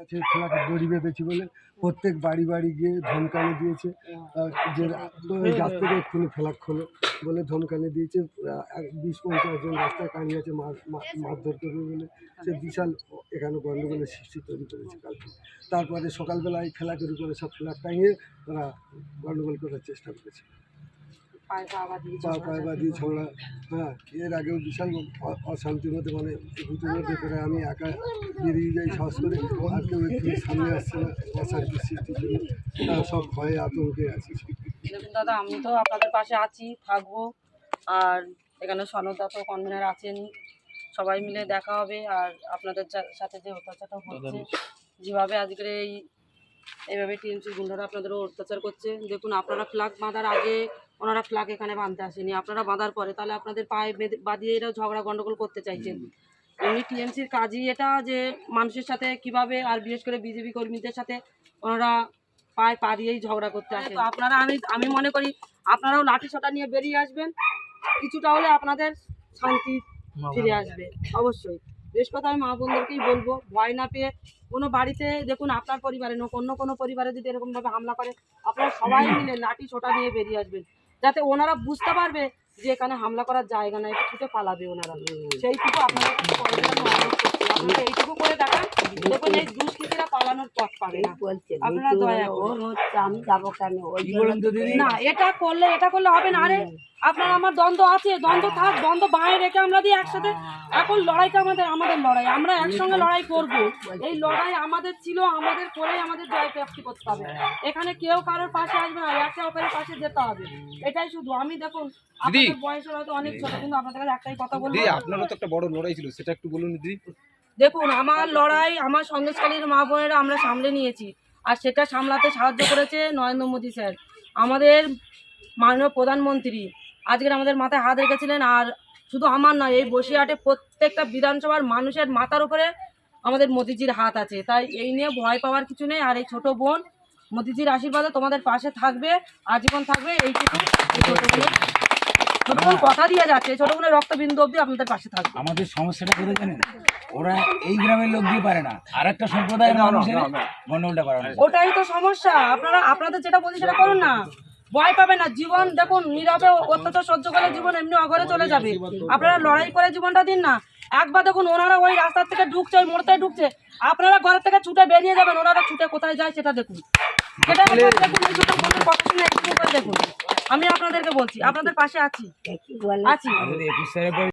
আছে খোলাকে দড়ি বেঁধেছি বলে প্রত্যেক বাড়ি বাড়ি গিয়ে ধমকানি দিয়েছে। যে গাছ থেকে এক্ষুনি ফেলাক খোলো বলে ধমকানি দিয়েছে। এক- বিশ পঞ্চাশ জন রাস্তায় কানিয়ে আছে মারধর করবে বলে। সে বিশাল এখানে গণ্ডগোলের সৃষ্টি তৈরি করেছে কালকে। তারপরে সকালবেলায় ফেলাকের উপরে সব ফেলাক টাঙিয়ে তারা গণ্ডগোল করার চেষ্টা করেছে। পায়ে বাঁধিয়ে ঝগড়া হ্যাঁ এর আগেও বিশাল অ- অশান্তির মধ্যে মানে ভূতের মধ্যে করে আমি একা বেরিয়ে যাই সাহস করে আর কেউ একটু সামনে আসছে না অশান্তির সৃষ্টির জন্য। সব ভয়ে আতঙ্কে আছে। দেখুন দাদা আমি তো আপনাদের পাশে আছি থাকব। আর এখানে সনদা তো কনভেনার আছেন। সবাই মিলে দেখা হবে আর আপনাদের সাথে যে অত্যাচারটা হচ্ছে যেভাবে আজকের এই এইভাবে টিএমসি গুন্ডারা আপনাদেরও অত্যাচার করছে। দেখুন আপনারা ফ্ল্যাগ বাঁধার আগে ওনারা ফ্ল্যাগ এখানে বাঁধতে আসেনি। আপনারা বাঁধার পরে তাহলে আপনাদের পায়ে বেঁধে- বাঁধিয়ে এরা ঝগড়া গন্ডগোল করতে চাইছেন। এমনি টিএমসির কাজই এটা যে মানুষের সাথে কীভাবে আর বিশেষ করে বিজেপি কর্মীদের সাথে ওনারা পায়ে পা দিয়েই ঝগড়া করতে আসে তো আপনারা আমি আমি মনে করি আপনারাও লাঠি ছটা নিয়ে বেরিয়ে আসবেন। কিছুটা হলে আপনাদের শান্তি ফিরে আসবে। অবশ্যই। বেশ কথা আমি মা বোনদেরকেই বলব ভয় না পেয়ে কোনো বাড়িতে দেখুন আপনার পরিবারে নোক অন্য কোনো পরিবারে যদি এরকমভাবে হামলা করে আপনারা সবাই মিলে লাঠি ছোটা নিয়ে বেরিয়ে আসবেন। যাতে ওনারা বুঝতে পারবে যে এখানে হামলা করার জায়গা নাই ছুটে পালাবে ওনারা। সেইটুকু আপনারা আপনারা এইটুকু করে দেখান দেখুন এই দুষ্কৃতীরা পালানোর পথ পাবে না। আপনারা দয়া করে। আমি যাব কেন? না এটা করলে এটা করলে হবে না। আরে আপনার আমার দ্বন্দ্ব আছে। দ্বন্দ্ব থাক দ্বন্দ্ব বাঁয়ে রেখে আমরা দিয়ে একসাথে এখন লড়াইটা আমাদের আমাদের লড়াই। আমরা একসঙ্গে লড়াই করব। এই লড়াই আমাদের ছিল আমাদের করেই আমাদের জয় প্রাপ্তি করতে হবে। এখানে কেউ কারোর পাশে আসবে না একে অপরের পাশে যেতে হবে। এটাই শুধু। আমি দেখুন আপনাদের বয়সের হয়তো অনেক ছোট কিন্তু আপনাদের কাছে একটাই কথা বলব। দিদি আপনারও তো একটা বড় লড়াই ছিল সেটা একটু বলুন দিদি। দেখুন, আমার লড়াই আমার সন্দেশকালীর মা বোনেরা আমরা সামলে নিয়েছি, আর সেটা সামলাতে সাহায্য করেছে নরেন্দ্র মোদী স্যার। আমাদের মাননীয় প্রধানমন্ত্রী আজকের আমাদের মাথায় হাত রেখেছিলেন, আর শুধু আমার নয়, এই বসিরহাটে প্রত্যেকটা বিধানসভার মানুষের মাথার উপরে আমাদের মোদিজির হাত আছে। তাই এই নিয়ে ভয় পাওয়ার কিছু নেই, আর এই ছোট বোন মোদিজির আশীর্বাদে তোমাদের পাশে থাকবে, আজীবন থাকবে, এইটুকু এই ছোট বোন কথা দিয়ে যাচ্ছে ছোট বোনের রক্তবিন্দু অবধি আপনাদের পাশে থাকবে। আমাদের সমস্যাটা করে জানেন? ওরা এই গ্রামের লোক দিয়ে পারে না। আর একটা সম্প্রদায়ের মানুষের গন্ডগোলটা ওটাই তো সমস্যা। আপনারা আপনাদের যেটা বলছি সেটা করুন না। ভয় পাবে না। জীবন দেখুন নীরবে অত্যাচার সহ্য করে জীবন এমনি অঘরে চলে যাবে। আপনারা লড়াই করে জীবনটা দিন না। একবার দেখুন ওনারা ওই রাস্তার থেকে ঢুকছে ওই মোড়তে ঢুকছে। আপনারা ঘরের থেকে ছুটে বেরিয়ে যাবেন। ওনারা ছুটে কোথায় যায় সেটা দেখুন। সেটা একবার দেখুন এই দুটো বোনের কথা শুনে একটু করে দেখুন। আমি আপনাদেরকে বলছি আপনাদের পাশে আছি। আছি।